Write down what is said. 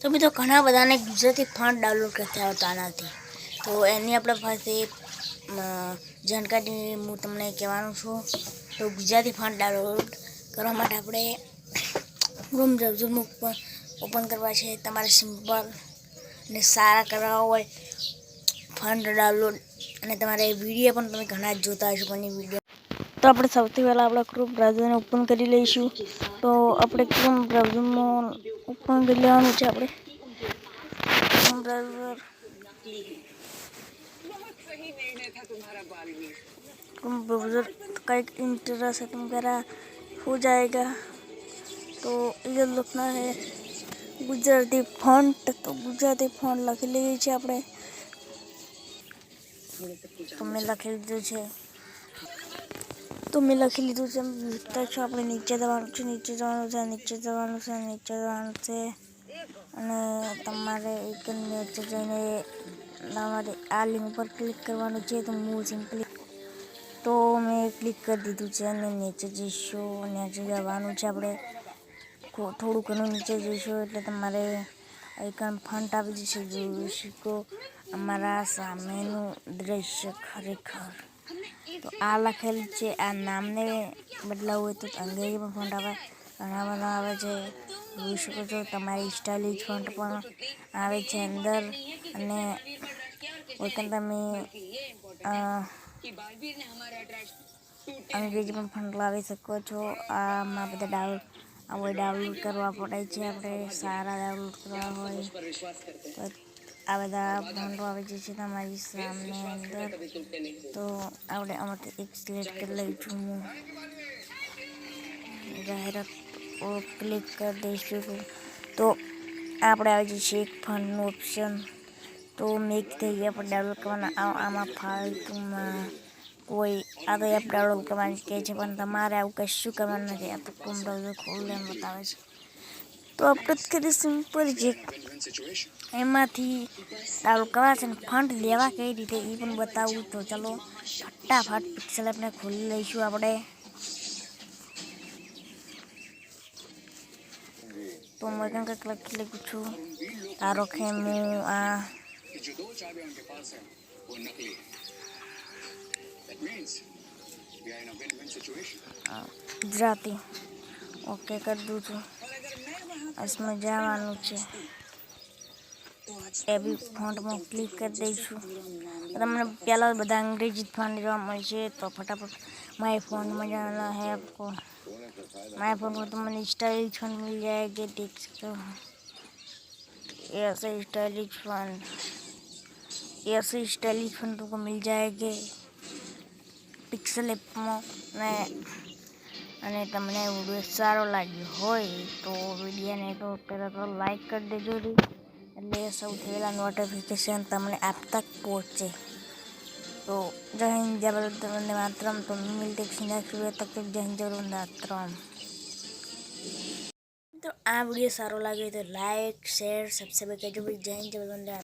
તો મિત્રો ઘણા બધાને ગુજરાતી ફંડ ડાઉનલોડ કરતા આવતા નથી તો એની આપણે પાસે જાણકારી હું તમને કહેવાનું છું. તો ગુજરાતી ફંડ ડાઉનલોડ કરવા માટે આપણે રૂમ બ્રાઉઝર ઓપન કરવા છે. તમારે સિમ્પલ ને સારા કરવા હોય ફંડ ડાઉનલોડ અને તમારે વીડિયો પણ તમે ઘણા જ જોતા હશો પણ વીડિયો તો આપણે સૌથી પહેલાં આપણે ક્રોમ બ્રાઉઝરને ઓપન કરી લઈશું તો આપણે ક્રોમ બ્રાઉઝરમાં ઓપન કરી લેવાનું છે આપણે ક્રોમ બ્રાઉઝર क्रोम ब्राउज़र का एक इंटरनेट सेटिंग वगैरह हो जाएगा तो ये લખના है ગુજરાતી ફોન્ટ તો ગુજરાતી ફોન્ટ લખી લઈએ છીએ આપણે તો મેં લખી લીધું છે તો મેં લખી લીધું છે લખતા છો, આપણે નીચે જવાનું છે, નીચે જવાનું છે, નીચે જવાનું છે, નીચે જવાનું છે. અને તમારે એક નીચે જઈને તમારે આ લિંક પર ક્લિક કરવાનું છે, તો હું સિમ્પલી તો મેં ક્લિક કરી દીધું છે, અને નીચે જઈશું, નીચે જવાનું છે આપણે. થોડું ઘણું નીચે જઈશું, એટલે તમારે આઈકન ફંટ આવી જશે, જોઈ શકો. અમારા સામેનું દ્રશ્ય ખરેખર. તો આ લખેલ છે, આ નામને બદલાવવું હોય તો અંગ્રેજીમાં ફોન્ટ આવે. ઘણા બધા આવે છે, જોઈ શકો છો, તમારી સ્ટાઇલિશ ફોન્ટ પણ આવે છે અંદર. અને વૈકન તમે અંગ્રેજીમાં ફોન્ટ લાવી શકો છો. આમાં બધા ડાઉન હવે ડાઉનલોડ કરવા પડે છે, આપણે સારા ડાઉનલોડ કરવા હોય. આ બધા ભૂંડો આવે છે તમારી સામે અંદર, તો આપણે આમાંથી એક સિલેક્ટ કરી લઈશું હું. જાહેરાત ક્લિક કરી દઈશું તો આપણે આવી જશે એક ફંડનું ઓપ્શન તો મેક થઈ ગયા આપણે ડાઉનલોડ કરવાના. આમાં ફાલતુમાં કોઈ આ તો એપ ડાઉનલોડ કરવાની કહે છે, પણ તમારે આવું કશું કરવાનું નથી. આ તો કોમ બ્રાઉઝર ખોલે બતાવે છે. તો આપણે કરીશું પ્રોજેક્ટ એમાંથી દારૂ કરવા છે અને ફંડ લેવા કઈ રીતે, એ પણ બતાવું તો ચાલો. ફટાફટ પિક્સલ આપણે ખોલી લઈશું આપણે તો મેં કંઈક કંઈક લખી લખું છું. ધારો કે આ ગુજરાતી. ઓકે કરી દઉં છું. इसमें જવાનું છે એ બી ફોન્ટમાં ક્લિક કરી દઈશું તમને પહેલાં બધા અંગ્રેજી જ ફોન જોવા મળશે તો ફટાફટ માય ફોનમાં जाना है आपको माय फोन में तो मैंने स्टाइलिश फोन मिल जाएगी देख सकते हो ऐसे स्टाइलिश फोन ऐसे स्टाइलिश फोन तुमको मिल जाएंगे પિક્સલ એપમાં ને અને તમને વીડિયો સારો લાગ્યો હોય તો વિડીયોને તો પહેલાં તો લાઈક કરી દેજો એટલે સૌથી પહેલાં નોટિફિકેશન તમને આપ તક પહોંચે. તો જય હિન્દ, જય ભારત વંદે માતરમ. તો મિલતે તક જય હિન્દ, જય માતરમ. તો આ વીડિયો સારો લાગ્યો તો લાઈક શેર સબસ્ક્રાઈબ કરજો. જય હિન્દ, જય.